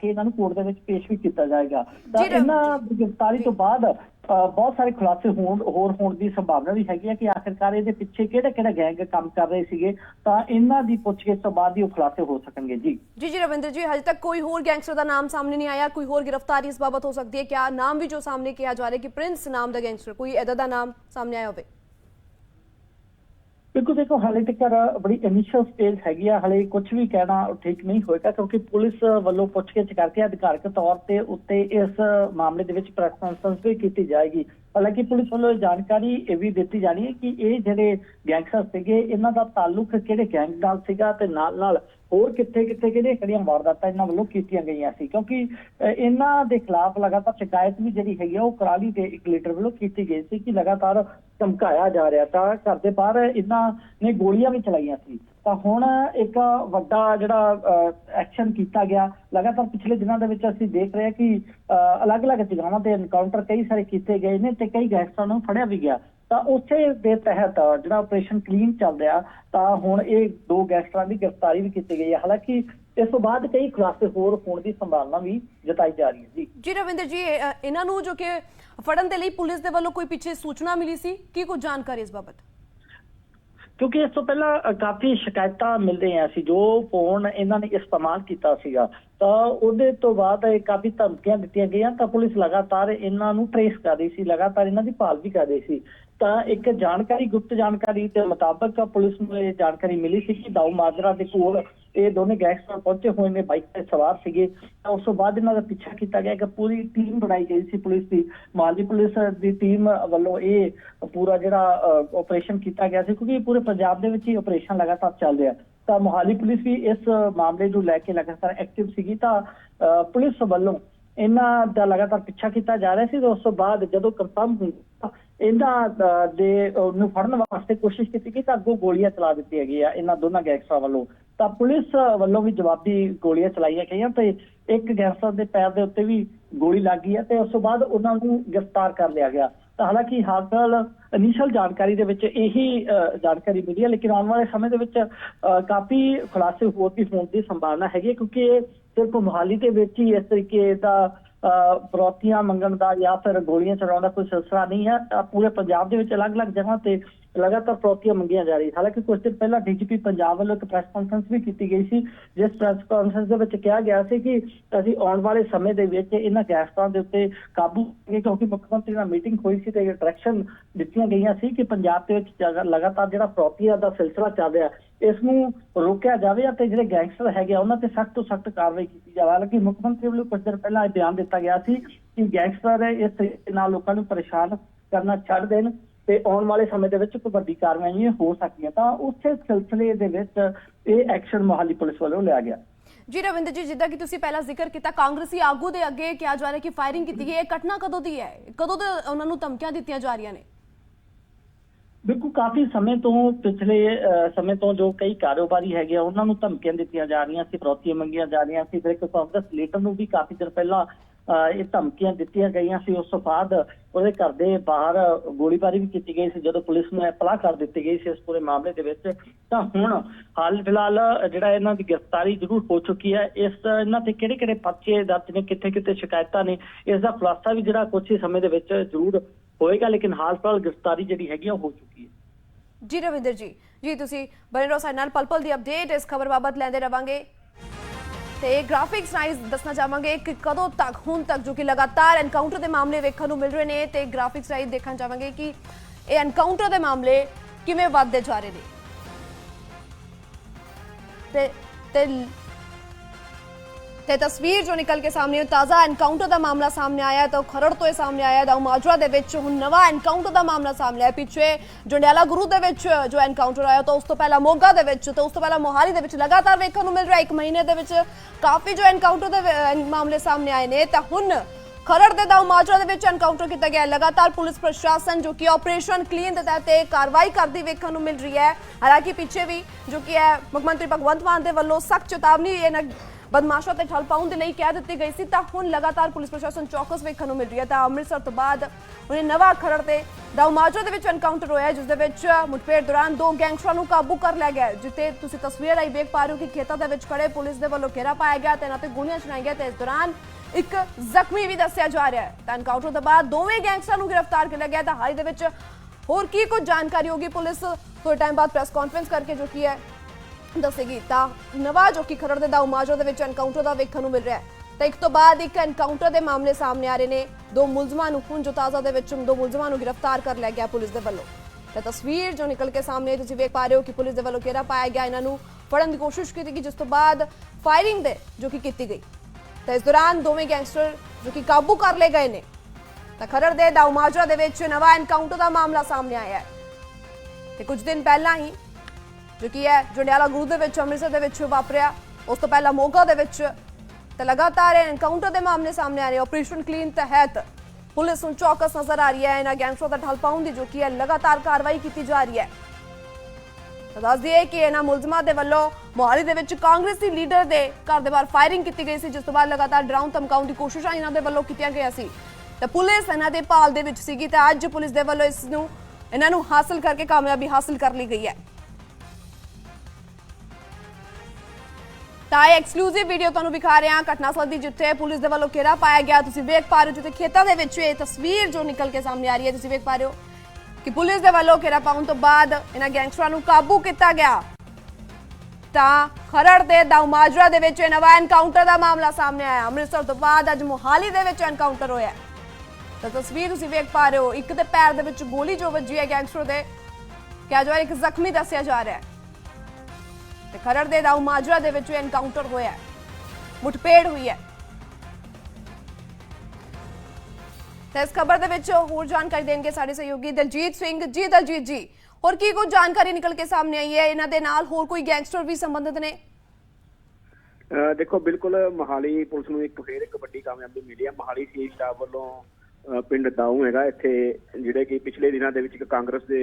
ਕੇ ਇਹਨਾਂ ਨੂੰ ਕੋਰਟ ਦੇ ਵਿੱਚ ਪੇਸ਼ ਵੀ ਕੀਤਾ ਜਾਏਗਾ। ਤਾਂ ਇਹਨਾਂ ਗ੍ਰਿਫਤਾਰੀ ਤੋਂ ਬਾਅਦ ਬਹੁਤ ਸਾਰੇ ਖੁਲਾਸੇ ਹੋਣ ਹੋਰ ਹੋਣ ਦੀ ਸੰਭਾਵਨਾ ਵੀ ਹੈਗੀ ਹੈ ਕਿ ਆਖਿਰਕਾਰ ਇਹਦੇ ਪਿੱਛੇ ਕਿਹੜਾ ਕਿਹੜਾ ਗੈਂਗ ਕੰਮ ਕਰ ਰਹੇ ਸੀਗੇ ਤਾਂ ਇਹਨਾਂ ਦੀ ਪੁੱਛਗਿੱਛ ਤੋਂ ਬਾਅਦ ਹੀ ਉਹ ਖੁਲਾਸੇ ਹੋ ਸਕਣਗੇ ਜੀ। ਜੀ ਜੀ ਰਵਿੰਦਰ ਜੀ ਹਜੇ ਤੱਕ ਕੋਈ ਹੋਰ ਗੈਂਗਸਟਰ ਦਾ ਨਾਮ ਸਾਹਮਣੇ ਨਹੀਂ ਆਇਆ। ਕੋਈ ਹੋਰ ਗ੍ਰਿਫਤਾਰੀ ਇਸ ਬਾਬਤ ਹੋ ਸਕਦੀ ਹੈ। ਕਿਆ ਨਾਮ ਵੀ ਜੋ ਸਾਹਮਣੇ ਕਿਹਾ ਜਾ ਰਿਹਾ ਕਿ ਪ੍ਰਿੰਸ ਨਾਮ ਦਾ ਗੈਂਗਸਟਰ ਕੋਈ ਇਹਦਾ ਦਾ ਨਾਮ ਸਾਹਮਣੇ ਆਇਆ ਹੋਵੇ। ਬਿਲਕੁਲ ਦੇਖੋ, ਹਾਲੇ ਤੱਕ ਬੜੀ ਇਨੀਸ਼ੀਅਲ ਸਟੇਜ ਹੈਗੀ ਆ, ਹਾਲੇ ਕੁਝ ਵੀ ਕਹਿਣਾ ਠੀਕ ਨਹੀਂ ਹੋਏਗਾ, ਕਿਉਂਕਿ ਪੁਲਿਸ ਵੱਲੋਂ ਪੁੱਛਗਿੱਛ ਕਰਕੇ ਅਧਿਕਾਰਕ ਤੌਰ ਤੇ ਉੱਤੇ ਇਸ ਮਾਮਲੇ ਦੇ ਵਿੱਚ ਪ੍ਰੈਸ ਕਾਨਫਰੰਸ ਵੀ ਕੀਤੀ ਜਾਏਗੀ। ਹਾਲਾਂਕਿ ਪੁਲਿਸ ਵੱਲੋਂ ਜਾਣਕਾਰੀ ਇਹ ਵੀ ਦਿੱਤੀ ਜਾਣੀ ਹੈ ਕਿ ਇਹ ਜਿਹੜੇ ਗੈਂਗਸਟਰ ਸੀਗੇ ਇਹਨਾਂ ਦਾ ਤਾਲੁਕ ਕਿਹੜੇ ਗੈਂਗ ਨਾਲ ਸੀਗਾ ਤੇ ਨਾਲ ਨਾਲ ਹੋਰ ਕਿੱਥੇ ਕਿੱਥੇ ਕਿਹੜੀਆਂ ਕਿਹੜੀਆਂ ਵਾਰਦਾਤਾਂ ਇਹਨਾਂ ਵੱਲੋਂ ਕੀਤੀਆਂ ਗਈਆਂ ਸੀ? ਕਿਉਂਕਿ ਇਹਨਾਂ ਦੇ ਖਿਲਾਫ ਲਗਾਤਾਰ ਸ਼ਿਕਾਇਤ ਵੀ ਜਿਹੜੀ ਹੈਗੀ ਆ ਉਹ ਕਰਾਲੀ ਦੇ ਇੱਕ ਲੀਡਰ ਵੱਲੋਂ ਕੀਤੀ ਗਈ ਸੀ ਕਿ ਲਗਾਤਾਰ ਧਮਕਾਇਆ ਜਾ ਰਿਹਾ ਤਾਂ ਘਰ ਦੇ ਬਾਹਰ ਇਹਨਾਂ ਨੇ ਗੋਲੀਆਂ ਵੀ ਚਲਾਈਆਂ ਸੀ। ਤਾਂ ਹੁਣ ਇੱਕ ਵੱਡਾ ਜਿਹੜਾ ਐਕਸ਼ਨ ਕੀਤਾ ਗਿਆ। ਲਗਾਤਾਰ ਪਿਛਲੇ ਦਿਨਾਂ ਦੇ ਵਿੱਚ ਅਸੀਂ ਦੇਖ ਰਹੇ ਹਾਂ ਕਿ ਅਹ, ਅਲੱਗ-ਅਲੱਗ ਜਗ੍ਹਾਵਾਂ ਤੇ ਐਨਕਾਊਂਟਰ ਕਈ ਸਾਰੇ ਕੀਤੇ ਗਏ ਨੇ ਤੇ ਕਈ ਗੈਂਗਸਟਰਾਂ ਨੂੰ ਫੜਿਆ ਵੀ ਗਿਆ। ਤਾਂ ਉਸੇ ਦੇ ਤਹਿਤ ਜਿਹੜਾ ਆਪਰੇਸ਼ਨ ਕਲੀਨ ਚੱਲ ਰਿਹਾ ਤਾਂ ਹੁਣ ਇਹ ਦੋ ਗੈਂਗਸਟਰਾਂ ਦੀ ਗ੍ਰਿਫਤਾਰੀ ਵੀ ਕੀਤੀ ਗਈ ਹੈ। ਹਾਲਾਂਕਿ ਇਸ ਤੋਂ ਬਾਅਦ ਕਈ ਖੁਲਾਸੇ ਹੋਰ ਹੋਣ ਦੀ ਸੰਭਾਵਨਾ ਵੀ ਜਤਾਈ ਜਾ ਰਹੀ ਹੈ ਜੀ। ਜੀ ਰਵਿੰਦਰ ਜੀ ਇਹਨਾਂ ਨੂੰ ਜੋ ਕਿ ਫੜਨ ਦੇ ਲਈ ਪੁਲਿਸ ਦੇ ਵੱਲੋਂ ਕੋਈ ਪਿੱਛੇ ਸੂਚਨਾ ਮਿਲੀ ਸੀ? ਕੀ ਕੁਝ ਜਾਣਕਾਰੀ ਇਸ ਬਾਬਤ? ਕਿਉਂਕਿ ਇਸ ਤੋਂ ਪਹਿਲਾਂ ਕਾਫੀ ਸ਼ਿਕਾਇਤਾਂ ਮਿਲ ਰਹੀਆਂ ਸੀ। ਜੋ ਫੋਨ ਇਹਨਾਂ ਨੇ ਇਸਤੇਮਾਲ ਕੀਤਾ ਸੀਗਾ ਤਾਂ ਉਹਦੇ ਤੋਂ ਬਾਅਦ ਇਹ ਕਾਫੀ ਧਮਕੀਆਂ ਦਿੱਤੀਆਂ ਗਈਆਂ ਤਾਂ ਪੁਲਿਸ ਲਗਾਤਾਰ ਇਹਨਾਂ ਨੂੰ ਟ੍ਰੇਸ ਕਰ ਰਹੀ ਸੀ ਲਗਾਤਾਰ ਇਹਨਾਂ ਦੀ ਭਾਲ ਵੀ ਕਰ ਰਹੀ ਸੀ। ਤਾਂ ਇੱਕ ਜਾਣਕਾਰੀ ਗੁਪਤ ਜਾਣਕਾਰੀ ਦੇ ਮੁਤਾਬਕ ਪੁਲਿਸ ਨੂੰ ਇਹ ਜਾਣਕਾਰੀ ਮਿਲੀ ਸੀ ਕਿ ਦਾਊ ਮਾਜਰਾ ਦੇ ਕੋਲ ਇਹ ਦੋਨੇ ਗੈਂਗਸਟਰ ਪਹੁੰਚੇ ਹੋਏ ਨੇ ਬਾਈਕ ਤੇ ਸਵਾਰ ਸੀਗੇ। ਤਾਂ ਉਸ ਤੋਂ ਬਾਅਦ ਇਹਨਾਂ ਦਾ ਪਿੱਛਾ ਕੀਤਾ ਗਿਆ ਇੱਕ ਪੂਰੀ ਟੀਮ ਬਣਾਈ ਗਈ ਸੀ ਪੁਲਿਸ ਦੀ। ਮਾਲਦੀ ਪੁਲਿਸ ਦੀ ਟੀਮ ਵੱਲੋਂ ਇਹ ਪੂਰਾ ਜਿਹੜਾ ਆਪਰੇਸ਼ਨ ਕੀਤਾ ਗਿਆ ਸੀ ਕਿਉਂਕਿ ਪੂਰੇ ਪੰਜਾਬ ਦੇ ਵਿੱਚ ਹੀ ਆਪਰੇਸ਼ਨ ਲਗਾਤਾਰ ਚੱਲ ਰਿਹਾ। ਤਾਂ ਮੋਹਾਲੀ ਪੁਲਿਸ ਵੀ ਇਸ ਮਾਮਲੇ ਨੂੰ ਲੈ ਕੇ ਲਗਾਤਾਰ ਐਕਟਿਵ ਸੀਗੀ। ਤਾਂ ਅ, ਪੁਲਿਸ ਵੱਲੋਂ ਇਹਨਾਂ ਦਾ ਲਗਾਤਾਰ ਪਿੱਛਾ ਕੀਤਾ ਜਾ ਰਿਹਾ ਸੀ ਤੇ ਉਸ ਤੋਂ ਬਾਅਦ ਜਦੋਂ ਕੰਫਰਮ ਹੁੰਦਾ ਇਹਨਾਂ ਦੇ ਨੂੰ ਫੜਨ ਵਾਸਤੇ ਕੋਸ਼ਿਸ਼ ਕੀਤੀ ਗਈ ਤਾਂ ਅੱਗੋਂ ਗੋਲੀਆਂ ਚਲਾ ਦਿੱਤੀਆਂ ਗਈਆਂ ਇਹਨਾਂ ਦੋਨਾਂ ਗੈਂਗਸਟਰਾਂ ਵੱਲੋਂ। ਤਾਂ ਪੁਲਿਸ ਵੱਲੋਂ ਵੀ ਜਵਾਬੀ ਗੋਲੀਆਂ ਚਲਾਈਆਂ ਗਈਆਂ ਤੇ ਇੱਕ ਗੈਂਗਸਟਰ ਦੇ ਪੈਰ ਦੇ ਉੱਤੇ ਵੀ ਗੋਲੀ ਲੱਗ ਗਈ ਹੈ ਤੇ ਉਸ ਤੋਂ ਬਾਅਦ ਉਹਨਾਂ ਨੂੰ ਗ੍ਰਿਫਤਾਰ ਕਰ ਲਿਆ ਗਿਆ। ਤਾਂ ਹਾਲਾਂਕਿ ਹਾਲ ਇਨੀਸ਼ੀਅਲ ਜਾਣਕਾਰੀ ਦੇ ਵਿੱਚ ਇਹੀ ਅ, ਜਾਣਕਾਰੀ ਮਿਲੀ ਹੈ ਲੇਕਿਨ ਆਉਣ ਵਾਲੇ ਸਮੇਂ ਦੇ ਵਿੱਚ ਅ, ਕਾਫੀ ਖੁਲਾਸੇ ਹੋਰ ਵੀ ਹੋਣ ਦੀ ਸੰਭਾਵਨਾ ਹੈਗੀ ਹੈ ਕਿਉਂਕਿ ਇਹ ਸਿਰਫ ਮੁਹਾਲੀ ਦੇ ਵਿੱਚ ਹੀ ਇਸ ਤਰੀਕੇ ਦਾ ਅ, ਫਰੋਤੀਆਂ ਮੰਗਣ ਦਾ ਜਾਂ ਫਿਰ ਗੋਲੀਆਂ ਚਲਾਉਣ ਦਾ ਕੋਈ ਸਿਲਸਿਲਾ ਨਹੀਂ ਹੈ। ਪੂਰੇ ਪੰਜਾਬ ਦੇ ਵਿੱਚ ਅਲੱਗ-ਅਲੱਗ ਜਗ੍ਹਾ ਤੇ ਲਗਾਤਾਰ ਫਰੋਤੀਆਂ ਮੰਗੀਆਂ ਜਾ ਰਹੀ ਹਾਲਾਂਕਿ ਕੁਝ ਦਿਨ ਪਹਿਲਾਂ ਡੀਜੀਪੀ ਪੰਜਾਬ ਵੱਲੋਂ ਇੱਕ ਪ੍ਰੈਸ ਕਾਨਫਰੰਸ ਵੀ ਕੀਤੀ ਗਈ ਸੀ, ਜਿਸ ਪ੍ਰੈਸ ਕਾਨਫਰੰਸ ਦੇ ਵਿੱਚ ਕਿਹਾ ਗਿਆ ਸੀ ਕਿ ਅਸੀਂ ਆਉਣ ਵਾਲੇ ਸਮੇਂ ਦੇ ਵਿੱਚ ਇਹਨਾਂ ਗੈਂਗਸਟਰਾਂ ਦੇ ਉੱਤੇ ਕਾਬੂ ਕਰਾਂਗੇ ਕਿਉਂਕਿ ਮੁੱਖ ਮੰਤਰੀ ਨਾਲ ਮੀਟਿੰਗ ਹੋਈ ਸੀ ਤੇ ਇਹ ਡਾਇਰੈਕਸ਼ਨ ਦਿੱਤੀਆਂ ਗਈਆਂ ਸੀ ਕਿ ਪੰਜਾਬ ਦੇ ਵਿੱਚ ਲਗਾਤਾਰ ਜਿਹੜਾ ਫਰੋਤੀਆਂ ਦਾ ਸਿਲਸਿਲਾ ਚੱਲ ਰਿਹਾ, ਇਸ ਨੂੰ ਰੋਕਿਆ ਜਾਵੇ ਅਤੇ ਜਿਹੜੇ ਗੈਂਗਸਟਰ ਹੈਗੇ ਆ, ਉਹਨਾਂ ਤੇ ਸਖਤ ਤੋਂ ਸਖਤ ਕਾਰਵਾਈ ਕੀਤੀ ਜਾਵੇ। ਹਾਲਾਂਕਿ ਮੁੱਖ ਮੰਤਰੀ ਵੱਲੋਂ ਕੁਝ ਦਿਨ ਪਹਿਲਾਂ ਇਹ ਬਿਆਨ ਦਿੱਤਾ ਗਿਆ ਸੀ ਕਿ ਗੈਂਗਸਟਰ ਇਸ ਤਰੀਕੇ ਨਾਲ ਲੋਕਾਂ ਨੂੰ ਪਰੇਸ਼ਾਨ ਕਰਨਾ ਛੱਡ ਦੇਣ। ਤੇ ਆਉਣ ਵਾਲੇ ਸਮੇਂ ਦੇ ਵਿੱਚ ਵੱਡੀ ਕਾਰਵਾਈਆਂ ਹੋ ਸਕਦੀਆਂ ਤਾਂ ਉਸੇ ਸਿਲਸਿਲੇ ਦੇ ਵਿੱਚ ਇਹ ਐਕਸ਼ਨ ਮੋਹਾਲੀ ਪੁਲਿਸ ਵੱਲੋਂ ਲਿਆ ਗਿਆ। ਜੀ ਰਵਿੰਦਰ ਜੀ ਜਿੱਦਾਂ ਕਿ ਤੁਸੀਂ ਪਹਿਲਾਂ ਜ਼ਿਕਰ ਕੀਤਾ ਕਾਂਗਰਸੀ ਆਗੂ ਦੇ ਅੱਗੇ ਕਿਹਾ ਜਾ ਰਿਹਾ ਕਿ ਫਾਇਰਿੰਗ ਕੀਤੀ ਗਈ ਹੈ ਇਹ ਘਟਨਾ ਕਦੋਂ ਦੀ ਹੈ? ਕਦੋਂ ਦੇ ਉਹਨਾਂ ਨੂੰ ਧਮਕੀਆਂ ਦਿੱਤੀਆਂ ਜਾ ਰਹੀਆਂ ਨੇ? ਬਿਲਕੁਲ ਕਾਫੀ ਸਮੇਂ ਤੋਂ ਪਿਛਲੇ ਸਮੇਂ ਤੋਂ ਜੋ ਕਈ ਕਾਰੋਬਾਰੀ ਹੈਗੇ ਆ ਉਹਨਾਂ ਨੂੰ ਧਮਕੀਆਂ ਦਿੱਤੀਆਂ ਜਾ ਰਹੀਆਂ ਸੀ ਫਰੋਤੀਆਂ ਮੰਗੀਆਂ ਜਾ ਰਹੀਆਂ ਸੀ ਫਿਰ ਇੱਕ ਕਾਂਗਰਸ ਲੀਡਰ ਨੂੰ ਵੀ ਕਾਫੀ ਦਿਨ ਪਹਿਲਾਂ ਇਹ ਧਮਕੀਆਂ ਦਿੱਤੀਆਂ ਗਈਆਂ ਸੀ ਉਸ ਤੋਂ ਬਾਅਦ ਉਹਦੇ ਘਰ ਦੇ ਬਾਹਰ ਗੋਲੀਬਾਰੀ ਵੀ ਕੀਤੀ ਗਈ ਸੀ। ਜਦੋਂ ਪੁਲਿਸ ਨੂੰ ਇਤਲਾਹ ਕਰ ਦਿੱਤੀ ਗਈ ਸੀ ਇਸ ਪੂਰੇ ਮਾਮਲੇ ਦੇ ਵਿੱਚ, ਤਾਂ ਹੁਣ ਹਾਲ ਫਿਲਹਾਲ ਜਿਹੜਾ ਇਹਨਾਂ ਦੀ ਗ੍ਰਿਫਤਾਰੀ ਜ਼ਰੂਰ ਹੋ ਚੁੱਕੀ ਹੈ। ਇਸ ਇਹਨਾਂ ਤੇ ਕਿਹੜੇ ਕਿਹੜੇ ਪਰਚੇ ਦਰਜ ਨੇ ਕਿੱਥੇ ਕਿੱਥੇ ਸ਼ਿਕਾਇਤਾਂ ਨੇ, ਇਸ ਦਾ ਖੁਲਾਸਾ ਵੀ ਜਿਹੜਾ ਕੁਝ ਹੀ ਸਮੇਂ ਦੇ ਵਿੱਚ ਜ਼ਰੂਰ ਹੋਏਗਾ, ਲੇਕਿਨ ਹਾਲ ਫਿਲਹਾਲ ਗ੍ਰਿਫਤਾਰੀ ਜਿਹੜੀ ਹੈਗੀ ਆ, ਉਹ ਹੋ ਚੁੱਕੀ ਹੈ। ਜੀ ਰਵਿੰਦਰ ਜੀ ਜੀ ਤੁਸੀਂ ਬਣੇ ਰਹੋ ਸਾਡੇ ਨਾਲ। ਪਲ ਪਲ ਦੀ ਅਪਡੇਟ ਇਸ ਖਬਰ ਬਾਬਤ ਲੈਂਦੇ ਰਵਾਂਗੇ। ਤੇ ਗ੍ਰਾਫਿਕਸ ਰਾਈਜ਼ ਦੱਸਣਾ ਚਾਹਾਂਗੇ ਕਿ ਕਦੋਂ ਤੱਕ, ਹੁਣ ਤੱਕ ਜੋ ਕਿ ਲਗਾਤਾਰ ਐਨਕਾਊਂਟਰ ਦੇ ਮਾਮਲੇ ਵੇਖਣ ਨੂੰ ਮਿਲ ਰਹੇ ਨੇ ਤੇ ਗ੍ਰਾਫਿਕਸ ਰਾਈਜ਼ ਦੇਖਣਾ ਚਾਹਾਂਗੇ ਕਿ ਇਹ ਐਨਕਾਊਂਟਰ ਦੇ ਮਾਮਲੇ ਕਿਵੇਂ ਵੱਧਦੇ ਜਾ ਰਹੇ ਨੇ। ਤੇ ਤੇ ਤੇ ਤਸਵੀਰ ਜੋ ਨਿਕਲ ਕੇ ਸਾਹਮਣੇ ਤਾਜ਼ਾ ਐਨਕਾਊਂਟਰ ਦਾ ਮਾਮਲਾ ਸਾਹਮਣੇ ਆਇਆ ਤਾਂ ਖਰੜ ਤੋਂ ਇਹ ਸਾਹਮਣੇ ਆਇਆ ਹੈ ਮਾਜਰਾ ਦੇ ਵਿੱਚ ਹੁਣ ਨਵਾਂ ਐਨਕਾਊਂਟਰ ਦਾ ਮਾਮਲਾ ਸਾਹਮਣੇ ਆਇਆ। ਪਿੱਛੇ ਜੰਡਿਆਲਾ ਗੁਰੂ ਦੇ ਵਿੱਚ ਜੋ ਐਨਕਾਊਂਟਰ ਆਇਆ, ਤਾਂ ਉਸ ਤੋਂ ਪਹਿਲਾਂ ਮੋਗਾ ਦੇ ਵਿੱਚ, ਤੇ ਉਸ ਤੋਂ ਪਹਿਲਾਂ ਮੋਹਾਲੀ ਦੇ ਵਿੱਚ ਲਗਾਤਾਰ ਵੇਖਣ ਨੂੰ ਮਿਲ ਰਿਹਾ ਇੱਕ ਮਹੀਨੇ ਦੇ ਵਿੱਚ ਕਾਫੀ ਜੋ ਐਨਕਾਊਂਟਰ ਦੇ ਮਾਮਲੇ ਸਾਹਮਣੇ ਆਏ ਨੇ, ਤਾਂ ਹੁਣ ਖਰੜ ਦੇ ਦਾਊ ਮਾਜਰਾ ਦੇ ਵਿੱਚ ਐਨਕਾਊਂਟਰ ਕੀਤਾ ਗਿਆ ਲਗਾਤਾਰ ਪੁਲਿਸ ਪ੍ਰਸ਼ਾਸਨ ਜੋ ਕਿ ਆਪਰੇਸ਼ਨ ਕਲੀਨ ਦੇ ਤਹਿਤ ਕਾਰਵਾਈ ਕਰਦੀ ਵੇਖਣ ਨੂੰ ਮਿਲ ਰਹੀ ਹੈ। ਹਾਲਾਂਕਿ ਪਿੱਛੇ ਵੀ ਜੋ ਕਿ ਹੈ, ਮੁੱਖ ਮੰਤਰੀ ਭਗਵੰਤ ਮਾਨ ਦੇ ਵੱਲੋਂ ਸਖਤ ਚੇਤਾਵਨੀ ਬਦਮਾਸ਼ਾਂ ਤੇ ਠੱਲ ਪਾਉਣ ਦੇ ਲਈ ਕਹਿ ਦਿੱਤੀ ਗਈ ਸੀ ਤਾਂ ਹੁਣ ਲਗਾਤਾਰ ਪੁਲਿਸ ਪ੍ਰਸ਼ਾਸਨ ਚੌਕਸ ਵੇਖਣ ਨੂੰ ਮਿਲ ਰਹੀ ਹੈ। ਤਾਂ ਅੰਮ੍ਰਿਤਸਰ ਤੋਂ ਬਾਅਦ ਉਹਨੇ ਨਵਾਂ ਖਰੜ ਤੇ ਦਾਉਮਾਜੋ ਦੇ ਵਿੱਚ ਐਨਕਾਊਂਟਰ ਹੋਇਆ ਜਿਸ ਦੇ ਵਿੱਚ ਮੁਠਭੇੜ ਦੌਰਾਨ ਦੋ ਗੈਂਗਸਟਰਾਂ ਨੂੰ ਕਾਬੂ ਕਰ ਲਿਆ ਗਿਆ ਹੈ, ਜਿੱਥੇ ਤੁਸੀਂ ਤਸਵੀਰ ਆਈ ਵੇਖ ਪਾ ਰਹੇ ਹੋ ਕਿ ਖੇਤਾਂ ਦੇ ਵਿੱਚ ਖੜੇ ਪੁਲਿਸ ਦੇ ਵੱਲੋਂ ਘੇਰਾ ਪਾਇਆ ਗਿਆ ਤੇ ਇਹਨਾਂ ਤੇ ਗੋਲੀਆਂ ਚਲਾਈਆਂ ਗਈਆਂ ਤੇ ਇਸ ਦੌਰਾਨ ਇੱਕ ਜ਼ਖਮੀ ਵੀ ਦੱਸਿਆ ਜਾ ਰਿਹਾ ਹੈ। ਤਾਂ ਐਨਕਾਊਂਟਰ ਤੋਂ ਬਾਅਦ ਦੋਵੇਂ ਗੈਂਗਸਟਰਾਂ ਨੂੰ ਗ੍ਰਿਫਤਾਰ ਕਰ ਲਿਆ ਗਿਆ। ਤਾਂ ਹਾਈ ਦੇ ਵਿੱਚ ਹੋਰ ਕੀ ਕੁਝ ਜਾਣਕਾਰੀ ਹੋਗੀ ਪੁਲਿਸ? ਥੋੜੇ ਟਾਈਮ ਬਾਅਦ ਪ੍ਰੈਸ ਕਾਨਫਰੰਸ ਕਰਕੇ ਜੋ ਕੀ ਹੈ ਦੱਸੇਗੀ ਤਾਂ ਨਵਾਂ ਜੋ ਕਿ ਖਰੜ ਦੇ ਦਾਉਮਾਜੋ ਦੇ ਵਿੱਚ ਐਨਕਾਊਂਟਰ ਦਾ ਵੇਖਣ ਨੂੰ ਮਿਲ ਰਿਹਾ ਹੈ। ਤਾਂ ਇੱਕ ਤੋਂ ਬਾਅਦ ਇੱਕ ਐਨਕਾਊਂਟਰ ਦੇ ਮਾਮਲੇ ਸਾਹਮਣੇ ਆ ਰਹੇ ਨੇ। ਦੋ ਮੁਲਜ਼ਮਾਂ ਨੂੰ ਹੁਣ ਜੋ ਤਾਜ਼ਾ ਦੇ ਵਿੱਚ, ਦੋ ਮੁਲਜ਼ਮਾਂ ਨੂੰ ਗ੍ਰਿਫਤਾਰ ਕਰ ਲਿਆ ਗਿਆ ਪੁਲਿਸ ਦੇ ਵੱਲੋਂ। ਤਾਂ ਤਸਵੀਰ ਜੋ ਨਿਕਲ ਕੇ ਸਾਹਮਣੇ ਤੁਸੀਂ ਵੇਖ ਪਾ ਰਹੇ ਹੋ ਕਿ ਪੁਲਿਸ ਦੇ ਵੱਲੋਂ ਕਿਹੜਾ ਪਾਇਆ ਗਿਆ, ਇਹਨਾਂ ਨੂੰ ਫੜਨ ਦੀ ਕੋਸ਼ਿਸ਼ ਕੀਤੀ ਗਈ, ਜਿਸ ਤੋਂ ਬਾਅਦ ਫਾਇਰਿੰਗ ਦੇ ਜੋ ਕਿ ਕੀਤੀ ਗਈ। ਤਾਂ ਇਸ ਦੌਰਾਨ ਦੋਵੇਂ ਗੈਂਗਸਟਰ ਜੋ ਕਿ ਕਾਬੂ ਕਰ ਲਏ ਗਏ ਨੇ। ਤਾਂ ਖਰੜ ਦੇ ਦਾਉਮਾਜਰਾ ਦੇ ਵਿੱਚ ਨਵਾਂ ਐਨਕਾਊਂਟਰ ਦਾ ਮਾਮਲਾ ਸਾਹਮਣੇ ਆਇਆ ਹੈ। ਤੇ ਕੁਝ ਦਿਨ ਪਹਿਲਾਂ ਹੀ ਜੋ ਕਿ ਹੈ, ਜੰਡਿਆਲਾ ਗੁਰੂ ਦੇ ਵਿੱਚ, ਅੰਮ੍ਰਿਤਸਰ ਦੇ ਵਿੱਚ ਵਾਪਰਿਆ। ਉਸ ਤੋਂ ਪਹਿਲਾਂ ਮੋਗਾ ਦੇ ਵਿੱਚ ਤੇ ਲਗਾਤਾਰ ਐਨਕਾਊਂਟਰ ਦੇ ਮਾਮਲੇ ਸਾਹਮਣੇ ਆ ਰਹੇ ਆਪਰੇਸ਼ਨ ਕਲੀਨ ਤਹਿਤ ਪੁਲਿਸ ਨੂੰ ਚੌਕਸ ਨਜ਼ਰ ਆ ਰਹੀ ਹੈ। ਇਹਨਾਂ ਗੈਂਗਸਟਰਾਂ ਦਾ ਠੱਲ ਪਾਉਣ ਦੀ ਜੋ ਕਿ ਹੈ, ਲਗਾਤਾਰ ਕਾਰਵਾਈ ਕੀਤੀ ਜਾ ਰਹੀ ਹੈ। ਤਾਂ ਦੱਸ ਦਈਏ ਕਿ ਇਹਨਾਂ ਮੁਲਜ਼ਮਾਂ ਦੇ ਵੱਲੋਂ ਮੋਹਾਲੀ ਦੇ ਵਿੱਚ ਕਾਂਗਰਸੀ ਲੀਡਰ ਦੇ ਘਰ ਦੇ ਬਾਹਰ ਫਾਇਰਿੰਗ ਕੀਤੀ ਗਈ ਸੀ, ਜਿਸ ਤੋਂ ਬਾਅਦ ਲਗਾਤਾਰ ਡਰਾਉਣ, ਧਮਕਾਉਣ ਦੀ ਕੋਸ਼ਿਸ਼ਾਂ ਇਹਨਾਂ ਦੇ ਵੱਲੋਂ ਕੀਤੀਆਂ ਗਈਆਂ ਸੀ। ਤੇ ਪੁਲਿਸ ਇਹਨਾਂ ਦੇ ਭਾਲ ਦੇ ਵਿੱਚ ਸੀਗੀ ਤੇ ਅੱਜ ਪੁਲਿਸ ਦੇ ਵੱਲੋਂ ਇਸ ਨੂੰ, ਇਹਨਾਂ ਨੂੰ ਹਾਸਲ ਕਰਕੇ ਕਾਮਯਾਬੀ ਹਾਸਲ ਕਰ ਲਈ ਗਈ ਹੈ। ਤਾਂ ਇਹ ਐਕਸਕਲੂਸਿਵ ਵੀਡੀਓ ਤੁਹਾਨੂੰ ਵਿਖਾ ਰਹੇ ਹਾਂ ਘਟਨਾ ਸਥਲ ਦੀ, ਜਿੱਥੇ ਪੁਲਿਸ ਦੇ ਵੱਲੋਂ ਘੇਰਾ ਪਾਇਆ ਗਿਆ। ਤੁਸੀਂ ਵੇਖ ਪਾ ਰਹੇ ਹੋ ਜਿੱਥੇ ਖੇਤਾਂ ਦੇ ਵਿੱਚ ਇਹ ਤਸਵੀਰ ਜੋ ਨਿਕਲ ਕੇ ਸਾਹਮਣੇ ਆ ਰਹੀ ਹੈ। ਤੁਸੀਂ ਵੇਖ ਪਾ ਰਹੇ ਹੋ ਕਿ ਪੁਲਿਸ ਦੇ ਵੱਲੋਂ ਘੇਰਾ ਪਾਉਣ ਤੋਂ ਬਾਅਦ ਇਹਨਾਂ ਗੈਂਗਸਟਰਾਂ ਨੂੰ ਕਾਬੂ ਕੀਤਾ ਗਿਆ। ਤਾਂ ਖਰੜ ਦੇ ਦਾਉਮਾਜਰਾ ਦੇ ਵਿੱਚ ਨਵਾਂ ਐਨਕਾਊਂਟਰ ਦਾ ਮਾਮਲਾ ਸਾਹਮਣੇ ਆਇਆ। ਅੰਮ੍ਰਿਤਸਰ ਤੋਂ ਬਾਅਦ ਅੱਜ ਮੋਹਾਲੀ ਦੇ ਵਿੱਚ ਐਨਕਾਊਂਟਰ ਹੋਇਆ ਤਾਂ ਤਸਵੀਰ ਤੁਸੀਂ ਵੇਖ ਪਾ ਰਹੇ ਹੋ, ਇੱਕ ਦੇ ਪੈਰ ਦੇ ਵਿੱਚ ਗੋਲੀ ਜੋ ਵੱਜੀ ਹੈ ਗੈਂਗਸਟਰ ਦੇ, ਕਿਹਾ ਜਾ ਰਿਹਾ ਇੱਕ ਜ਼ਖਮੀ ਦੱਸਿਆ ਜਾ ਰਿਹਾ ਹੈ। ਤੇ ਖਰੜ ਦੇ ਦਾਊ ਮਾਜਰਾ ਦੇ ਵਿੱਚ ਐਨਕਾਊਂਟਰ ਹੋਇਆ ਹੈ। ਮੁਠਭੇੜ ਹੋਈ ਹੈ। ਤੇ ਇਸ ਖਬਰ ਦੇ ਵਿੱਚ ਹੋਰ ਜਾਣਕਾਰੀ ਦੇਣਗੇ ਸਾਡੇ ਸਹਿਯੋਗੀ ਦਲਜੀਤ ਸਿੰਘ ਜੀ, ਦਲਜੀਤ ਜੀ, ਹੋਰ ਕੀ ਕੋਈ ਜਾਣਕਾਰੀ ਨਿਕਲ ਕੇ ਸਾਹਮਣੇ ਆਈ ਹੈ? ਇਹਨਾਂ ਦੇ ਨਾਲ ਹੋਰ ਕੋਈ ਗੈਂਗਸਟਰ ਵੀ ਸੰਬੰਧਿਤ ਨੇ? ਦੇਖੋ, ਬਿਲਕੁਲ ਮਹਾਲੀ ਪੁਲਿਸ ਨੂੰ ਇੱਕ ਫੇਰ ਇੱਕ ਵੱਡੀ ਕਾਮਯਾਬੀ ਮਿਲੀ ਹੈ। ਮਹਾਲੀ ਸੀ ਸਟਾਫ ਵੱਲੋਂ ਪਿੰਡ ਦਾਊ ਹੈਗਾ। ਇੱਥੇ ਜਿਹੜੇ ਕਿ ਪਿਛਲੇ ਦਿਨਾਂ ਦੇ ਵਿੱਚ ਇੱਕ ਕਾਂਗਰਸ ਦੇ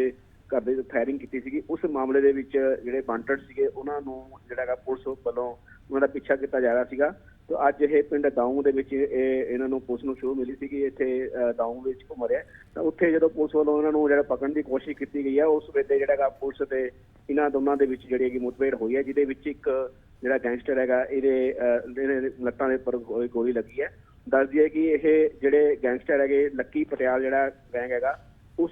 ਘਰ ਦੇ ਫਾਇਰਿੰਗ ਕੀਤੀ ਸੀਗੀ ਉਸ ਮਾਮਲੇ ਦੇ ਵਿੱਚ ਜਿਹੜੇ ਵਾਂਟਡ ਸੀਗੇ ਉਹਨਾਂ ਨੂੰ ਜਿਹੜਾ ਹੈਗਾ ਪੁਲਿਸ ਵੱਲੋਂ ਉਹਨਾਂ ਦਾ ਪਿੱਛਾ ਕੀਤਾ ਜਾ ਰਿਹਾ ਸੀਗਾ। ਤੇ ਅੱਜ ਇਹ ਪਿੰਡ ਦਾਊ ਦੇ ਵਿੱਚ ਇਹ ਇਹਨਾਂ ਨੂੰ ਪੁਲਿਸ ਨੂੰ ਸ਼ੋਅ ਮਿਲੀ ਸੀਗੀ ਇੱਥੇ ਅਹ ਵਿੱਚ ਘੁੰਮ ਰਿਹਾ। ਤਾਂ ਉੱਥੇ ਜਦੋਂ ਪੁਲਿਸ ਵੱਲੋਂ ਇਹਨਾਂ ਨੂੰ ਜਿਹੜਾ ਪਕੜਨ ਦੀ ਕੋਸ਼ਿਸ਼ ਕੀਤੀ ਗਈ ਹੈ ਉਸ ਵੇਲੇ ਜਿਹੜਾ ਹੈਗਾ ਪੁਲਿਸ ਤੇ ਇਹਨਾਂ ਦੋਨਾਂ ਦੇ ਵਿੱਚ ਜਿਹੜੀ ਹੈਗੀ ਮੁਠਭੇੜ ਹੋਈ ਹੈ ਜਿਹਦੇ ਵਿੱਚ ਇੱਕ ਜਿਹੜਾ ਗੈਂਗਸਟਰ ਹੈਗਾ ਇਹਦੇ ਅਹ, ਇਹਦੇ ਲੱਤਾਂ ਦੇ ਉੱਪਰ ਗੋਲੀ ਲੱਗੀ ਹੈ ਦੱਸ ਦਈਏ ਕਿ ਇਹ ਜਿਹੜੇ ਗੈਂਗਸਟਰ ਹੈਗੇ ਲੱਕੀ ਪਟਿਆਲ ਜਿਹੜਾ ਗੈਂਗ ਹੈਗਾ ਉਸ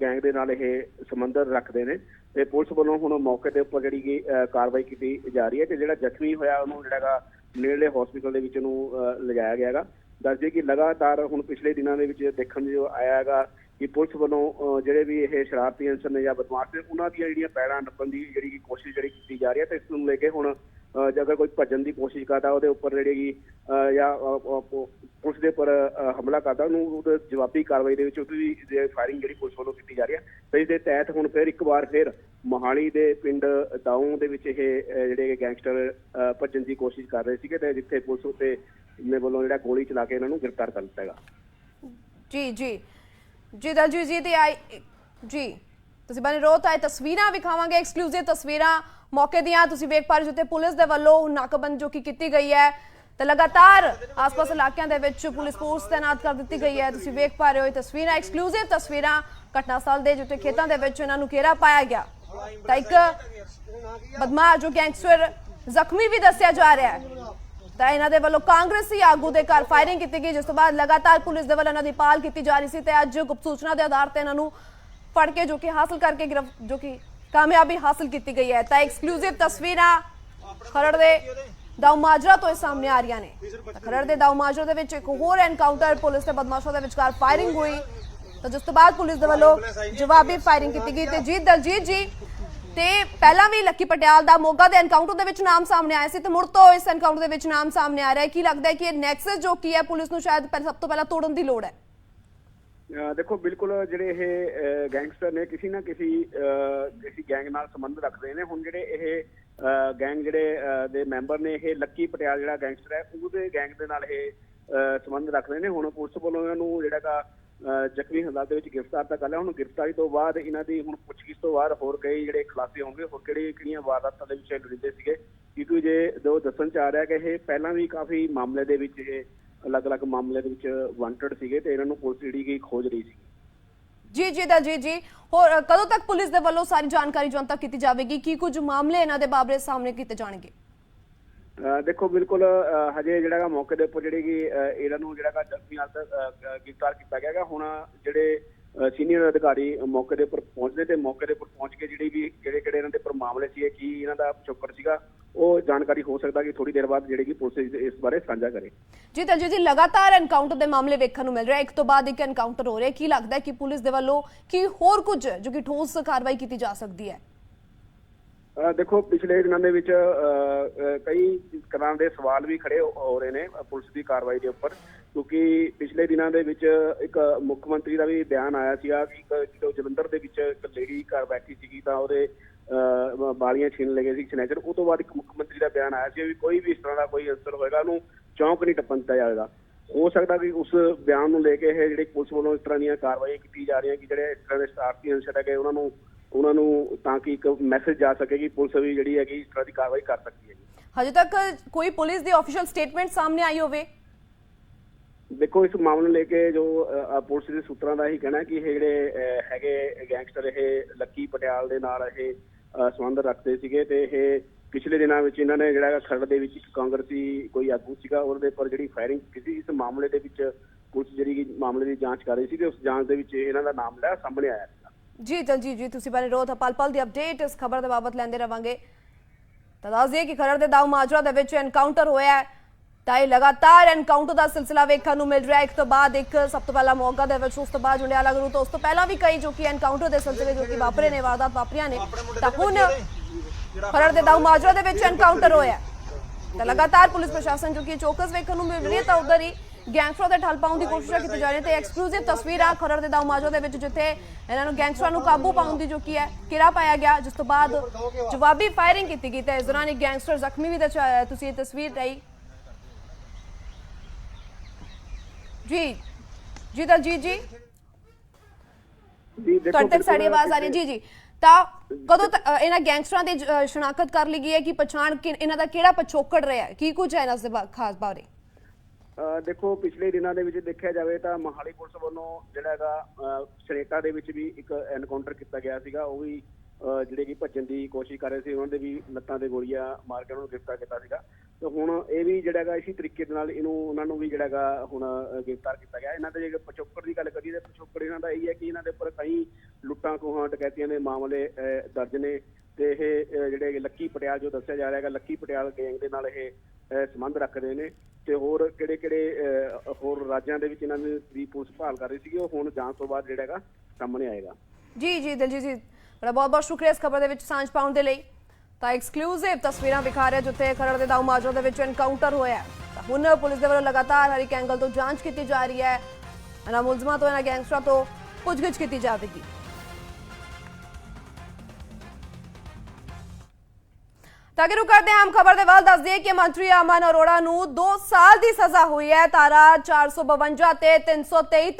ਗੈਂਗ ਦੇ ਨਾਲ ਇਹ ਸਮੰਦਰ ਰੱਖਦੇ ਨੇ ਤੇ ਪੁਲਿਸ ਵੱਲੋਂ ਹੁਣ ਮੌਕੇ ਦੇ ਉੱਪਰ ਜਿਹੜੀ ਕਿ ਅਹ, ਕਾਰਵਾਈ ਕੀਤੀ ਜਾ ਰਹੀ ਹੈ ਤੇ ਜਿਹੜਾ ਜ਼ਖਮੀ ਹੋਇਆ ਉਹਨੂੰ ਜਿਹੜਾ ਹੈਗਾ ਨੇੜਲੇ ਹਸਪੀਟਲ ਦੇ ਵਿੱਚ ਉਹਨੂੰ ਅਹ, ਲਿਜਾਇਆ ਗਿਆ ਹੈਗਾ। ਦੱਸ ਕਿ ਲਗਾਤਾਰ ਹੁਣ ਪਿਛਲੇ ਦਿਨਾਂ ਦੇ ਵਿੱਚ ਦੇਖਣ ਜੋ ਆਇਆ ਹੈਗਾ ਕਿ ਪੁਲਿਸ ਵੱਲੋਂ ਅਹ, ਜਿਹੜੇ ਵੀ ਇਹ ਸ਼ਰਾਰਤੀ ਅਨਸਰ ਨੇ ਜਾਂ ਬਦਮਾਸ਼ ਨੇ ਉਹਨਾਂ ਦੀਆਂ ਜਿਹੜੀਆਂ ਪੈੜਾਂ ਨੱਪਣ ਦੀ ਜਿਹੜੀ ਕਿ ਕੋਸ਼ਿਸ਼ ਜਿਹੜੀ ਕੀਤੀ ਜਾ ਰਹੀ ਹੈ ਤੇ ਇਸ ਨੂੰ ਲੈ ਕੇ ਹੁਣ ਜੇ ਅਗਰ ਕੋਈ ਭੱਜਣ ਦੀ ਕੋਸ਼ਿਸ਼ ਕਰਦਾ, ਉਹਦੇ ਉੱਪਰ ਜਿਹੜੀ ਜਾਂ ਪੁਲਿਸ ਦੇ ਉੱਪਰ ਹਮਲਾ ਕਰਦਾ, ਉਹਨੂੰ ਉਹਦੇ ਜਵਾਬੀ ਕਾਰਵਾਈ ਦੇ ਵਿੱਚ ਉਹਦੀ ਫਾਇਰਿੰਗ ਜਿਹੜੀ ਪੁਲਿਸ ਵੱਲੋਂ ਕੀਤੀ ਜਾ ਰਹੀ ਹੈ, ਤੇ ਇਸ ਦੇ ਤਹਿਤ ਹੁਣ ਫਿਰ ਇੱਕ ਵਾਰ ਫਿਰ ਮੋਹਾਲੀ ਦੇ ਪਿੰਡ ਦਾਊ ਦੇ ਵਿੱਚ ਇਹ ਜਿਹੜੇ ਗੈਂਗਸਟਰ ਭੱਜਣ ਦੀ ਕੋਸ਼ਿਸ਼ ਕਰ ਰਹੇ ਸੀਗੇ, ਤੇ ਜਿੱਥੇ ਪੁਲਿਸ ਉੱਤੇ ਨੇ ਵੱਲੋਂ ਜਿਹੜਾ ਗੋਲੀ ਚਲਾ ਕੇ ਇਹਨਾਂ ਨੂੰ ਗ੍ਰਿਫਤਾਰ ਕਰ ਲਿੱਤਾ ਹੈਗਾ। ਜੀ ਜੀ। ਜੀ, ਦਲਜੀਤ ਜੀ, ਤੇ ਆਈ, ਜੀ, ਤੁਸੀਂ ਬਣੇ ਰਹੋ, ਤਾਂ ਇਹ ਤਸਵੀਰਾਂ ਵਿਖਾਵਾਂਗੇ ਐਕਸਕਲੂਸਿਵ ਤਸਵੀਰਾਂ ਮੌਕੇ ਦੀਆਂ ਤੁਸੀਂ ਵੇਖ ਪਾ ਰਹੇ ਹੋ ਜਿੱਥੇ ਪੁਲਿਸ ਦੇ ਵੱਲੋਂ ਨਾਕਾਬੰਦ ਜੋ ਕਿ ਕੀਤੀ ਗਈ ਹੈ, ਤੇ ਲਗਾਤਾਰ ਆਸ-ਪਾਸ ਇਲਾਕਿਆਂ ਦੇ ਵਿੱਚ ਪੁਲਿਸ ਫੋਰਸ ਤੈਨਾਤ ਕਰ ਦਿੱਤੀ ਗਈ ਹੈ। ਤੁਸੀਂ ਵੇਖ ਪਾ ਰਹੇ ਹੋ ਇਹ ਤਸਵੀਰਾਂ ਐਕਸਕਲੂਸਿਵ ਤਸਵੀਰਾਂ ਘਟਨਾ ਸਥਲ ਦੇ, ਜਿੱਥੇ ਖੇਤਾਂ ਦੇ ਵਿੱਚ ਇਹਨਾਂ ਨੂੰ ਘੇਰਾ ਪਾਇਆ ਗਿਆ। ਤਾਂ ਇੱਕ ਬਦਮਾਸ਼ ਜੋ ਗੈਂਗਸਟਰ ਜ਼ਖਮੀ ਵੀ ਦੱਸਿਆ ਜਾ ਰਿਹਾ ਹੈ। ਤਾਂ ਇਹਨਾਂ ਦੇ ਵੱਲੋਂ ਕਾਂਗਰਸੀ ਆਗੂ ਦੇ ਘਰ ਫਾਇਰਿੰਗ ਕੀਤੀ ਗਈ, ਜਿਸ ਤੋਂ ਬਾਅਦ ਲਗਾਤਾਰ ਪੁਲਿਸ ਦੇ ਵੱਲੋਂ ਇਹਨਾਂ ਦੀ ਪਾਲ ਕੀਤੀ ਜਾ ਰਹੀ ਸੀ ਤੇ ਅੱਜ ਗੁਪਤ ਸੂਚਨਾ ਦੇ ਆਧਾਰ ਤੇ ਇਹਨਾਂ ਨੂੰ ਫੜ ਕੇ ਜੋ ਕਿ ਹਾਸਲ ਕਰਕੇ ਗਿਰਫ ਜੋ ਕਿ ਕਾਮਯਾਬੀ ਹਾਸਲ ਕੀਤੀ ਗਈ ਹੈ। ਤਾਂ ਐਕਸਕਲੂਸਿਵ ਤਸਵੀਰਾਂ ਖਰੜ ਦੇ ਦਾਊ ਮਾਜਰਾ ਤੋਂ ਇਹ ਸਾਹਮਣੇ ਆ ਰਹੀਆਂ ਨੇ। ਖਰੜ ਦੇ ਦਾਊ ਮਾਜਰਾ ਦੇ ਵਿੱਚ ਇੱਕ ਹੋਰ ਐਨਕਾਊਂਟਰ ਪੁਲਿਸ ਤੇ ਬਦਮਾਸ਼ਾਂ ਦੇ ਵਿਚਕਾਰ ਫਾਇਰਿੰਗ ਹੋਈ। ਤਾਂ ਜਿਸ ਤੋਂ ਬਾਅਦ ਪੁਲਿਸ ਦੇ ਵੱਲੋਂ ਜਵਾਬੀ ਫਾਇਰਿੰਗ ਕੀਤੀ ਗਈ ਤੇ ਜੀਤ, ਦਲਜੀਤ ਜੀ ਤੇ ਪਹਿਲਾਂ ਵੀ ਲੱਕੀ ਪਟਿਆਲ ਦਾ ਮੋਗਾ ਦੇ ਐਨਕਾਊਂਟਰ ਦੇ ਵਿੱਚ ਨਾਮ ਸਾਹਮਣੇ ਆਇਆ ਸੀ ਤੇ ਮੁੜ ਤੋਂ ਇਸ ਐਨਕਾਊਂਟਰ ਦੇ ਵਿੱਚ ਨਾਮ ਸਾਹਮਣੇ ਆ ਰਿਹਾ ਹੈ। ਕੀ ਲੱਗਦਾ ਹੈ ਕਿ ਇਹ ਨੈਕਸਸ ਜੋ ਕੀ ਹੈ, ਪੁਲਿਸ ਨੂੰ ਸ਼ਾਇਦ ਸਭ ਤੋਂ ਪਹਿਲਾਂ ਤੋੜਨ ਦੀ ਲੋੜ ਹੈ? ਦੇਖੋ ਬਿਲਕੁਲ ਜਿਹੜੇ ਇਹ ਗੈਂਗਸਟਰ ਨੇ ਕਿਸੇ ਨਾ ਕਿਸੇ ਅਹ, ਕਿਸੇ ਗੈਂਗ ਨਾਲ ਸੰਬੰਧ ਰੱਖਦੇ ਨੇ। ਹੁਣ ਜਿਹੜੇ ਇਹ ਗੈਂਗ ਜਿਹੜੇ ਦੇ ਮੈਂਬਰ ਨੇ ਇਹ ਲੱਕੀ ਪਟਿਆਲ ਜਿਹੜਾ ਗੈਂਗਸਟਰ ਹੈ ਉਹਦੇ ਗੈਂਗ ਦੇ ਨਾਲ ਇਹ ਸੰਬੰਧ ਰੱਖਦੇ ਨੇ। ਹੁਣ ਪੁਲਿਸ ਵੱਲੋਂ ਇਹਨਾਂ ਨੂੰ ਜਿਹੜਾ ਗਾ ਅਹ, ਜ਼ਖਮੀ ਹਾਲਾਤ ਦੇ ਵਿੱਚ ਗ੍ਰਿਫਤਾਰ ਤਾਂ ਕਰ ਲਿਆ। ਹੁਣ ਗ੍ਰਿਫਤਾਰੀ ਤੋਂ ਬਾਅਦ ਇਹਨਾਂ ਦੀ ਹੁਣ ਪੁੱਛਗਿੱਛ ਤੋਂ ਬਾਅਦ ਹੋਰ ਕਈ ਜਿਹੜੇ ਖੁਲਾਸੇ ਹੋਣਗੇ ਹੋਰ ਕਿਹੜੀ ਕਿਹੜੀਆਂ ਵਾਰਦਾਤਾਂ ਦੇ ਵਿੱਚ ਇਹ ਲੁੜੀਂਦੇ ਸੀਗੇ। ਕਿਉਂਕਿ ਜੇ ਜੋ ਦੱਸਣ ਚ ਆ ਰਿਹਾ ਕਿ ਇਹ ਪਹਿਲਾਂ ਵੀ ਕਾਫੀ ਮਾਮਲੇ ਦੇ ਵਿੱਚ ਇਹ ਅਲੱਗ-ਅਲੱਗ ਮਾਮਲੇ ਦੇ ਵਿੱਚ ਵਾਂਟਡ ਸੀਗੇ ਤੇ ਇਹਨਾਂ ਨੂੰ ਪੁਲਿਸ ਜਿਹੜੀ ਕਿ ਖੋਜ ਰਹੀ ਸੀ। ਜੀ ਜੀ ਦਾ ਜੀ ਜੀ। ਹੋਰ ਕਦੋਂ ਤੱਕ ਪੁਲਿਸ ਦੇ ਵੱਲੋਂ ਸਾਰੀ ਜਾਣਕਾਰੀ ਜਨਤਕ ਕੀਤੀ ਜਾਵੇਗੀ? ਕੀ ਕੁਝ ਮਾਮਲੇ ਇਹਨਾਂ ਦੇ ਬਾਬਰੇ ਸਾਹਮਣੇ ਕੀਤੇ ਜਾਣਗੇ? ਦੇਖੋ ਬਿਲਕੁਲ ਹਜੇ ਜਿਹੜਾ ਮੌਕੇ ਦੇ ਉੱਪਰ ਜਿਹੜੀ ਕਿ ਇਹਨਾਂ ਨੂੰ ਜਿਹੜਾ ਗਾ ਜ਼ਖਮੀ ਹਾਲਤ ਗ੍ਰਿਫਤਾਰ ਕੀਤਾ ਗਿਆ ਹੁਣ ਜਿਹੜੇ ਸੀਨੀਅਰ ਅਧਿਕਾਰੀ ਮੌਕੇ ਦੇ ਉੱਪਰ ਪਹੁੰਚਦੇ ਤੇ ਮੌਕੇ ਦੇ ਉੱਪਰ ਪਹੁੰਚ ਕੇ ਜਿਹੜੀ ਵੀ ਜਿਹੜੇ ਕਿਹੜੇ ਇਹਨਾਂ ਦੇ ਉੱਪਰ ਮਾਮਲੇ ਸੀ ਕੀ ਇਹਨਾਂ ਦਾ ਪਿਛੋਕੜ ਸੀਗਾ ਉਹ ਜਾਣਕਾਰੀ ਹੋ ਸਕਦਾ ਕਿ ਥੋੜੀ ਦੇਰ ਬਾਅਦ ਜਿਹੜੀ ਕਿ ਪੁਲਿਸ ਇਸ- ਬਾਰੇ ਸਾਂਝਾ ਕਰੇ। ਜੀ ਤਾਂ ਜੀ ਲਗਾਤਾਰ ਐਨਕਾਊਂਟਰ ਦੇ ਮਾਮਲੇ ਵੇਖਣ ਨੂੰ ਮਿਲ ਰਿਹਾ। ਇੱਕ ਤੋਂ ਬਾਅਦ ਇੱਕ ਐਨਕਾਊਂਟਰ ਹੋ ਰਿਹਾ। ਕੀ ਲੱਗਦਾ ਹੈ ਕਿ ਪੁਲਿਸ ਦੇ ਵੱਲੋਂ ਕੀ ਹੋਰ ਕੁਝ ਜੋ ਕਿ ਠੋਸ ਕਾਰਵਾਈ ਕੀਤੀ ਜਾ ਸਕਦੀ ਹੈ? ਦੇਖੋ ਪਿਛਲੇ ਦਿਨਾਂ ਦੇ ਵਿੱਚ ਕਈ ਤਰ੍ਹਾਂ ਦੇ ਸਵਾਲ ਵੀ ਖੜੇ ਹੋ- ਰਹੇ ਨੇ ਪੁਲਿਸ ਦੀ ਕਾਰਵਾਈ ਦੇ ਉੱਪਰ। ਕਿਉਂਕਿ ਪਿਛਲੇ ਦਿਨਾਂ ਦੇ ਵਿੱਚ ਇੱਕ ਮੁੱਖ ਮੰਤਰੀ ਦਾ ਵੀ ਬਿਆਨ ਆਇਆ ਸੀਗਾ ਕਿ ਜਦੋਂ ਜਲੰਧਰ ਦੇ ਵਿੱਚ ਇੱਕ ਲੇਡੀ ਘਰ ਬੈਠੀ ਸੀਗੀ ਤਾਂ ਉਹਦੇ ਬਾਲੀਆਂ ਛੀਨ ਲਗੇ ਸੀ ਸਨੈਚਰ ਉਹ ਤੋਂ ਬਾਅਦ ਇੱਕ ਮੁੱਖ ਮੰਤਰੀ ਦਾ ਬਿਆਨ ਆਇਆ ਸੀ ਵੀ ਕੋਈ ਵੀ ਇਸ ਤਰ੍ਹਾਂ ਦਾ ਕੋਈ ਅਨਸਰ ਹੋਏਗਾ, ਉਹਨੂੰ ਚੌਂਕ ਨਹੀਂ ਟੱਪਣ ਦਿੱਤਾ ਜਾਵੇਗਾ। ਹੋ ਸਕਦਾ ਕਿ ਉਸ ਬਿਆਨ ਨੂੰ ਲੈ ਕੇ ਇਹ ਜਿਹੜੀ ਪੁਲਿਸ ਵੱਲੋਂ ਇਸ ਤਰ੍ਹਾਂ ਦੀਆਂ ਕਾਰਵਾਈਆਂ ਕੀਤੀ ਜਾ ਰਹੀਆਂ ਕਿ ਜਿਹੜੇ ਇਸ ਤਰ੍ਹਾਂ ਦੇ ਸ਼ਰਾਰਤੀ ਅੰਸਰ ਹੈਗੇ ਉਹਨਾਂ ਨੂੰ ਉਹਨਾਂ ਨੂੰ ਤਾਂ ਕਿ ਇੱਕ ਮੈਸੇਜ ਜਾ ਸਕੇ ਕਿ ਪੁਲਿਸ ਵੀ ਜਿਹੜੀ ਹੈਗੀ ਇਸ ਤਰ੍ਹਾਂ ਦੀ ਕਾਰਵਾਈ ਕਰ ਸਕਦੀ ਹੈ ਹਜੇ ਤੱਕ ਕੋਈ ਪੁਲਿਸ ਦੀ ਆਫੀਸ਼ੀਅਲ ਸਟੇਟਮੈਂਟ ਸਾਹਮਣੇ ਆਈ ਹੋਵੇ? ਦੇਖੋ, ਇਸ ਮਾਮਲੇ ਲੈ ਕੇ ਜੋ ਪੁਲਿਸ ਦੇ ਸੂਤਰਾਂ ਦਾ ਹੀ ਕਹਿਣਾ ਕਿ ਇਹ ਜਿਹੜੇ ਹੈਗੇ ਗੈਂਗਸਟਰ, ਇਹ ਲੱਕੀ ਪਟਿਆਲ ਦੇ ਨਾਲ ਇਹ ਸੰਬੰਧ ਰੱਖਦੇ ਸੀਗੇ ਤੇ ਇਹ ਪਿਛਲੇ ਦਿਨਾਂ ਵਿੱਚ ਇਹਨਾਂ ਨੇ ਜਿਹੜਾ ਖਰੜ ਦੇ ਵਿੱਚ ਇੱਕ ਕਾਂਗਰਸੀ ਕੋਈ ਆਗੂ ਸੀਗਾ, ਉਹਦੇ ਉੱਪਰ ਜਿਹੜੀ ਫਾਇਰਿੰਗ ਕੀਤੀ ਇਸ ਮਾਮਲੇ ਦੇ ਵਿੱਚ ਪੁਲਿਸ ਜਿਹੜੀ ਮਾਮਲੇ ਦੀ ਜਾਂਚ ਕਰ ਰਹੀ ਸੀ ਤੇ ਉਸ ਜਾਂਚ ਦੇ ਵਿੱਚ ਇਹਨਾਂ ਦਾ ਨਾਮ ਲਿਆ ਸਾਹਮਣੇ ਆਇਆ ਸੀਗਾ। ਜੀ ਦਲਜੀਤ ਜੀ ਤੁਸੀਂ ਬਾਰੇ ਰਹੋ ਪਲ ਪਲ ਦੀ ਅਪਡੇਟ ਇਸ ਖਬਰ ਦੇ ਬਾਬਤ ਲੈਂਦੇ ਰਵਾਂਗੇ। ਤਾਂ ਦੱਸ ਦਈਏ ਕਿ ਖਰੜ ਦੇ ਦਾਊ ਮਾਜਰਾ ਦੇ ਵਿੱਚ ਐਨਕਾਊਂਟਰ ਹੋਇਆ ਹੈ। ਤਾਂ ਇਹ ਲਗਾਤਾਰ ਐਨਕਾਊਂਟਰ ਦਾ ਸਿਲਸਿਲਾ ਵੇਖਣ ਨੂੰ ਮਿਲ ਰਿਹਾ ਇੱਕ ਤੋਂ ਬਾਅਦ ਇੱਕ ਸਭ ਤੋਂ ਪਹਿਲਾਂ ਮੋਗਾ ਦੇ ਵਿੱਚ ਉਸ ਤੋਂ ਬਾਅਦ ਜੁੰਡਿਆਲਾ ਗੁਰੂ ਤੋਂ ਉਸ ਤੋਂ ਪਹਿਲਾਂ ਵੀ ਕਈ ਜੋ ਕਿ ਐਨਕਾਊਂਟਰ ਦੇ ਸਿਲਸਿਲੇ ਜੋ ਕਿ ਵਾਪਰੇ ਨੇ ਵਾਰਦਾਤ ਵਾਪਰੀਆਂ ਨੇ ਤਾਂ ਹੁਣ ਖਰੜ ਦੇ ਦਾਊ ਮਾਜਰਾ ਦੇ ਵਿੱਚ ਐਨਕਾਊਂਟਰ ਹੋਇਆ। ਤਾਂ ਲਗਾਤਾਰ ਪੁਲਿਸ ਪ੍ਰਸ਼ਾਸਨ ਜੋ ਕਿ ਚੌਕਸ ਵੇਖਣ ਨੂੰ ਮਿਲ ਰਹੀ ਹੈ ਤਾਂ ਉਧਰ ਹੀ ਗੈਂਗਸਟਰਾਂ ਦੇ ਠੱਲ ਪਾਉਣ ਦੀ ਕੋਸ਼ਿਸ਼ ਕੀਤੀ ਜਾ ਰਹੀ ਹੈ ਤੇ ਐਕਸਕਲੂਸਿਵ ਤਸਵੀਰਾਂ ਖਰੜ ਦੇ ਦਾਊ ਮਾਜਰਾ ਦੇ ਵਿੱਚ ਜਿੱਥੇ ਇਹਨਾਂ ਨੂੰ ਗੈਂਗਸਟਰਾਂ ਨੂੰ ਕਾਬੂ ਪਾਉਣ ਦੀ ਜੋ ਕੀ ਹੈ ਕਿਰਾ ਪਾਇਆ ਗਿਆ ਜਿਸ ਤੋਂ ਬਾਅਦ ਜਵਾਬੀ ਫਾਇਰਿੰਗ ਕੀਤੀ ਗਈ ਤੇ ਇਸ ਦੌਰਾਨ ਇੱਕ ਗੈਂਗਸਟਰ ਜ਼ਖਮੀ ਵੀ ਦੱਸਿਆ। ਤੁਸੀਂ ਇਹ ਤਸਵੀਰ ਰਹੀ ਜੀ। ਜੀ ਦਲਜੀਤ ਜੀ ਜੀ। ਦੇਖੋ ਤੁਹਾਡੇ ਤੱਕ ਸਾਡੀ ਆਵਾਜ਼ ਆ ਰਹੀ ਹੈ। ਜੀ ਜੀ। ਤਾਂ ਕਦੋਂ ਤੱਕ ਅ, ਇਹਨਾਂ ਗੈਂਗਸਟਰਾਂ ਦੀ ਅ, ਸ਼ਨਾਖਤ ਕਰ ਲਈ ਗਈ ਹੈ ਕਿ ਪਛਾਣ ਕਿ ਇਹਨਾਂ ਦਾ ਕਿਹੜਾ ਪਿਛੋਕੜ ਰਿਹਾ ਹੈ? ਕੀ ਕੁਝ ਹੈ ਇਹਨਾਂ ਦੇ ਬਾ- ਖਾਸ ਬਾਰੇ? ਅਹ ਦੇਖੋ ਪਿਛਲੇ ਦਿਨਾਂ ਦੇ ਵਿੱਚ ਦੇਖਿਆ ਜਾਵੇ ਤਾਂ ਮਹਾਲੀ ਪੁਲਿਸ ਵੱਲੋਂ ਜਿਹੜਾ ਹੈਗਾ ਅਹ ਸਨੇਟਾ ਦੇ ਵਿੱਚ ਵੀ ਇੱਕ ਐਨਕਾਊਂਟਰ ਕੀਤਾ ਗਿਆ ਸੀਗਾ। ਉਹ ਵੀ ਅਹ ਜਿਹੜੇ ਕਿ ਭੱਜਣ ਦੀ ਕੋਸ਼ਿਸ਼ ਕਰ ਰਹੇ ਸੀ ਉਹਨਾਂ ਦੇ ਵੀ ਲੱਤਾਂ ਤੇ ਗੋਲੀਆਂ ਮਾਰ ਕੇ ਉਹਨਾਂ ਨੂੰ ਗ੍ਰਿਫਤਾਰ ਕੀਤਾ ਸੀਗਾ। ਤੇ ਹੁਣ ਇਹ ਵੀ ਜਿਹੜਾ ਹੈਗਾ ਇਸੇ ਤਰੀਕੇ ਦੇ ਨਾਲ ਇਹਨੂੰ ਉਹਨਾਂ ਨੂੰ ਵੀ ਜਿਹੜਾ ਹੈਗਾ ਹੁਣ ਗ੍ਰਿਫਤਾਰ ਕੀਤਾ ਗਿਆ। ਇਹਨਾਂ ਦੇ ਜੇ ਪਿਛੋਕੜ ਦੀ ਗੱਲ ਕਰੀਏ ਤਾਂ ਪਿਛੋਕੜ ਇਹਨਾਂ ਦਾ ਇਹ ਹੈ ਕਿ ਇਹਨਾਂ ਦੇ ਉੱਪਰ ਕਈ ਲੁੱਟਾਂ ਖੋਹਾਂ, ਡਕੈਤੀਆਂ ਦੇ ਮਾਮਲੇ ਦਰਜ ਨੇ ਤੇ ਇਹ ਜਿਹੜੇ ਲੱਕੀ ਪਟਿਆਲ ਜੋ ਦੱਸਿਆ ਜਾ ਰਿਹਾ ਹੈਗਾ, ਲੱਕੀ ਪਟਿਆਲ ਗੈਂਗ ਦੇ ਨਾਲ ਇਹ ਸੰਬੰਧ ਰੱਖਦੇ ਨੇ ਤੇ ਹੋਰ ਕਿਹੜੇ ਕਿਹੜੇ ਹੋਰ ਰਾਜਾਂ ਦੇ ਵਿੱਚ ਇਹਨਾਂ ਦੀ ਦੀ ਪੁਲਿਸ ਭਾਲ ਕਰ ਰਹੀ ਸੀਗੀ, ਉਹ ਹੁਣ ਜਾਂਚ ਤੋਂ ਬਾਅਦ ਜਿਹੜਾ ਹੈਗਾ ਸਾਹਮਣੇ ਆਏਗਾ। ਜੀ ਜੀ, ਦਿਲਜੀਤ ਜੀ ਬੜਾ ਬਹੁਤ ਬਹੁਤ ਸ਼ੁਕਰੀਆ ਇਸ ਖਬਰ ਦੇ ਵਿੱਚ ਸਾਂਝ ਪਾਉਣ ਦੇ ਲਈ। ਤਾਂ ਐਕਸਕਲੂਸਿਵ ਤਸਵੀਰਾਂ ਵਿਖਾ ਰਿਹਾ ਜਿੱਥੇ ਖਰੜ ਦੇ ਦਾਊ ਮਾਜਰਾ ਦੇ ਵਿੱਚ ਐਨਕਾਊਂਟਰ ਹੋਇਆ ਹੈ। ਤਾਂ ਹੁਣ ਪੁਲਿਸ ਦੇ ਵੱਲੋਂ ਲਗਾਤਾਰ ਹਰ ਇੱਕ ਐਂਗਲ ਤੋਂ ਜਾਂਚ ਕੀਤੀ ਜਾ ਰਹੀ ਹੈ। ਇਹਨਾਂ ਮੁਲਜ਼ਮਾਂ ਤੋਂ, ਇਹਨਾਂ ਗੈਂਗਸਟਰਾਂ ਤੋਂ ਪੁੱਛਗਿੱਛ ਕੀਤੀ ਜਾਵੇਗੀ। ਤਾਂ ਅਗੇ ਰੁਕ ਕਰਦੇ ਹਾਂ ਹਮ ਖਬਰ ਦੇ ਵੱਲ ਦੱਸ ਦਈਏ ਕਿ ਮੰਤਰੀ ਅਮਨ ਅਰੋੜਾ ਨੂੰ 2 ਸਾਲ ਦੀ ਸਜ਼ਾ ਹੋਈ ਹੈ। ਤਾਰਾ 452 ਤੇ 323